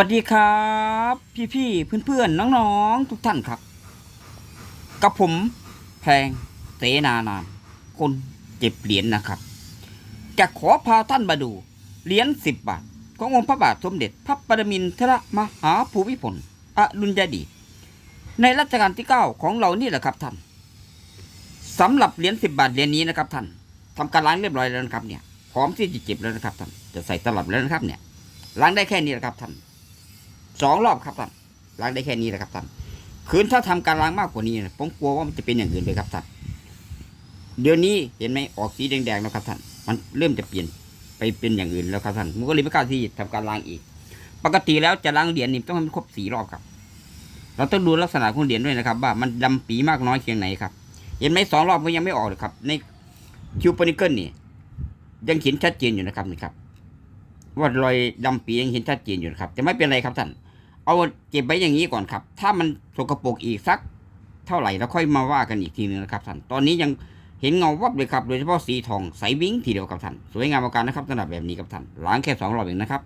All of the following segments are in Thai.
วัสดีครับ พี่ๆเพื่อนๆน้องๆ ทุกท่านครับ กับผมแพงเสนานามคนเจ็บเหรียญนะครับ จะขอพาท่านมาดู เหรียญสิบบาท ขององค์พระบาทสมเด็จพระปรมินทรมหาภูมิพลอดุลยเดีในรัชกาลที่เก้าของเรานี่แหละครับท่านสำหรับเหรียญสิบบาทเหรียญนี้นะครับท่านทำการล้างเรียบร้อยแล้วนะครับเนี่ยพร้อมที่จะเก็บแล้วนะครับท่านจะใส่ตลับแล้วนะครับเนี่ยล้างได้แค่นี้แหละครับท่าน สองรอบครับท่านล้างได้แค่นี้แหละครับท่านคืนถ้าทำการล้างมากกว่านี้นะผมกลัวว่ามันจะเป็นอย่างอื่นเลยครับท่านเดี๋ยวนี้เห็นไหมออกสีแดงๆแล้วครับท่านมันเริ่มจะเปลี่ยนไปเป็นอย่างอื่นแล้วครับท่านผมก็เลยไม่กล้าที่จะทำการล้างอีก ปกติแล้วจะล้างเหรียญนี่ต้องให้ครบสี่รอบครับ เราต้องดูลักษณะของเหรียญด้วยนะครับ ว่ามันดำปีมากน้อยเพียงไหนครับ เห็นไหมสองรอบมันยังไม่ออกเลยครับ ในคิวปนิเกิลนี่ยังเห็นชัดเจนอยู่นะครับนี่ครับ ว่ารอยดำปียังเห็นชัดเจนอยู่นะครับจะไม่เป็นไรครับท่าน เอาเก็บไว้อย่างนี้ก่อนครับ ถ้ามันสกปรกอีกสัก เท่าไหร่แล้วค่อยมาว่ากันอีกทีนึงนะครับท่าน ตอนนี้ยังเห็นเงาวับเลยครับ โดยเฉพาะสีทองใสวิ้งทีเดียวครับท่าน สวยงามมากนะครับสำหรับแบบนี้ครับท่าน ล้างแค่สองรอบเองนะครับ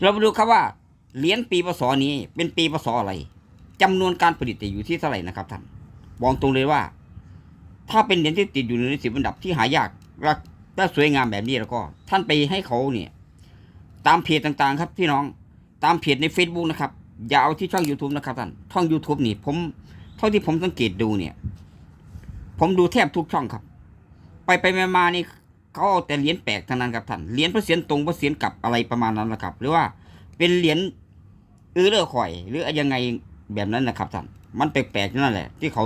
เรามาดูครับว่าเหรียญปีพศนี้เป็นปีพศอะไรจำนวนการผลิตอยู่ที่เท่าไหร่นะครับท่านบอกตรงเลยว่า ถ้าเป็นเหรียญที่ติดอยู่ในสิบอันดับที่หายากและและสวยงามแบบนี้แล้วก็ ท่านไปให้เขาเนี่ย ตามเพจต่างๆ ครับพี่น้อง ตามเพจใน Facebook นะครับ อย่าเอาที่ช่อง YouTube นะครับท่านช่อง YouTube นี่ผมเท่าที่ผมสังเกตดูเนี่ย ผมดูแทบทุกช่องครับ ไปไปมามานี่เขาเอาแต่เหรียญแปลกทั้งนั้นครับท่านเหรียญพระเศียรตรงพระเศียรกลับอะไรประมาณนั้นนะครับ หรือว่าเป็นเหรียญเออเลอข่อย หรือยังไงแบบนั้นนะครับท่านมันแปลกๆนั่นแหละ ที่เขา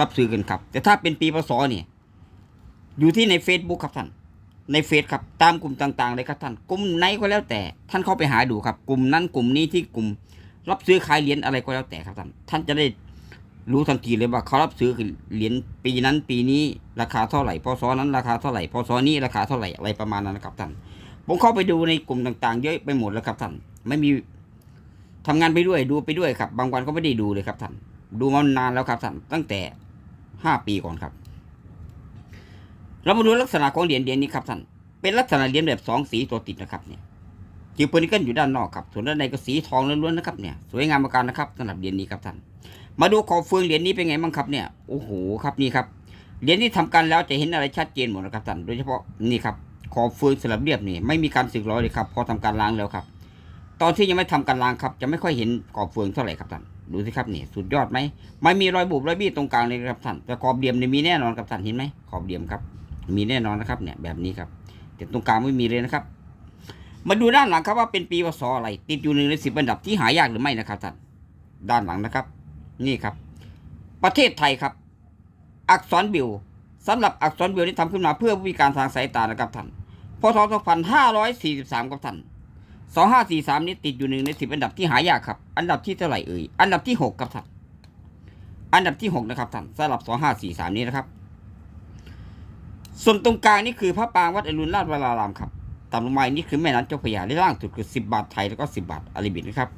รับซื้อกันครับ แต่ถ้าเป็นปีพศเนี่ยอยู่ที่ใน Facebook ครับท่าน ในเฟซครับตามกลุ่มต่างๆเลยครับท่านกลุ่มไหนก็แล้วแต่ ท่านเข้าไปหาดูครับ กลุ่มนั้นกลุ่มนี้ที่กลุ่ม รับซื้อขายเหรียญอะไรก็แล้วแต่ครับท่านท่านจะได้รู้ทันทีเลยว่าเขารับซื้อเหรียญปีนั้นปีนี้ราคาเท่าไหร่พศนั้นราคาเท่าไหร่พศนี้ราคาเท่าไหร่อะไรประมาณนั้นนะครับท่านผมเข้าไปดูในกลุ่มต่างๆ เยอะไปหมดแล้วครับท่านไม่มีทำงานไปด้วยดูไปด้วยครับ บางวันก็ไม่ได้ดูเลยครับท่านดูมานานแล้วครับท่านตั้งแต่ห้าปีก่อนครับ เรามาดูลักษณะของเหรียญเหรียญนี้ครับท่านเป็นลักษณะเหรียญแบบสองสีตัวติดนะครับเนี่ยจิวเปอร์นิเกิลอยู่ด้านนอกครับส่วนด้านในก็สีทองล้วนๆนะครับเนี่ยสวยงามมากนะครับสำหรับเหรียญนี้ครับท่านมาดูขอบเฟืองเหรียญนี้เป็นไงบ้างครับเนี่ยโอ้โหครับนี่ครับเหรียญที่ทำกันแล้วจะเห็นอะไรชัดเจนหมดนะครับท่านโดยเฉพาะนี่ครับขอบเฟืองสลับเรียบนี่ไม่มีการสึกหรอยเลยครับพอทำการล้างแล้วครับ ตอนที่ยังไม่ทำการล้างครับจะไม่ค่อยเห็นขอบเฟืองเท่าไหร่ครับท่านดูสิครับนี่สุดยอดไหมไม่มีรอยบุบรอยบี้ตรงกลางเลยครับท่านแต่ขอบเดียมเนี่ยมีแน่นอนครับท่านเห็นไหมขอบเดียมครับ มีแน่นอนนะครับเนี่ยแบบนี้ครับ แต่ตรงกลางไม่มีเลยนะครับ มาดูด้านหลังครับว่าเป็นปีพศอะไร ติดอยู่หนึ่งในสิบอันดับที่หายากหรือไม่นะครับท่านด้านหลังนะครับ นี่ครับ ประเทศไทยครับ อักษรบิวสำหรับอักษรบิวที่ทำขึ้นมาเพื่อผู้พิการทางสายตานะครับท่านพศ2543ครับท่าน2543นี้ติดอยู่หนึ่งในสิบอันดับที่หายากครับ อันดับที่เท่าไหร่เอ่ยอันดับที่หกครับท่านอันดับที่หกนะครับท่านสำหรับ2543นี้นะครับ ส่วนตรงกลางนี่คือพระปางวัดอรุณราชวรารามครับต่ำลงมานี่คือแม่น้ำเจ้าพระยาและล่างสุดคือสิบบาทไทยแล้วก็สิบบาทอาราบิกนะครับ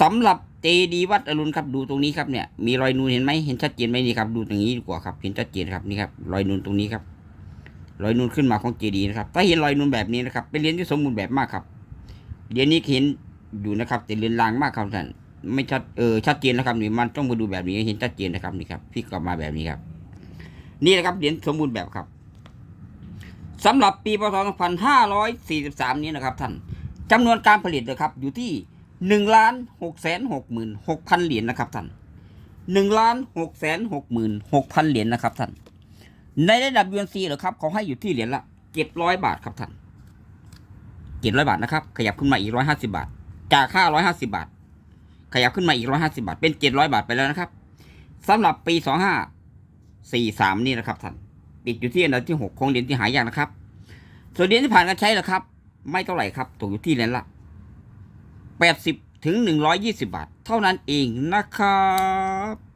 สำหรับเจดีวัดอรุณครับดูตรงนี้ครับเนี่ยมีรอยนูนเห็นไหมเห็นชัดเจนไหมนี่ครับดูตรงนี้ดีกว่าครับเห็นชัดเจนครับนี่ครับรอยนูนตรงนี้ครับ รอยนูนขึ้นมาของเจดีนะครับถ้าเห็นรอยนูนแบบนี้นะครับเป็นเหรียญที่สมบูรณ์แบบมากครับเหรียญนี้เห็นอยู่นะครับแต่เรือนรางมากครับท่านไม่ชัดเออชัดเจนนะครับนี่มันต้องมาดูแบบนี้เห็นชัดเจนนะครับนี่ครับพี่กลับมาแบบนี้ครับ นี่นะครับเหรียญสมบูรณ์แบบครับ สำหรับปีพศ 2543 นี้นะครับท่านจำนวนการผลิตนะครับอยู่ที่1ล้าน6แสน6หมื่น6พันเหรียญนะครับท่าน1ล้าน6แสน6หมื่น6พันเหรียญนะครับท่านในระดับ UNC เหรอครับเขาให้อยู่ที่เหรียญละ 700 บาทครับท่าน700 บาทนะครับ ขยับขึ้นมาอีก 150 บาท จาก 550 บาท ขยับขึ้นมาอีก 150 บาท เป็น 700 บาทไปแล้วนะครับสำหรับปี 2543 นี่นะครับท่าน ติดอยู่ที่อันดับที่หกของเหรียญที่หายากนะครับ ส่วนเหรียญที่ผ่านการใช้ล่ะครับ ไม่เท่าไหร่ครับตกอยู่ที่เหรียญละแปดสิบถึงหนึ่งร้อยยี่สิบาท เท่านั้นเองนะครับ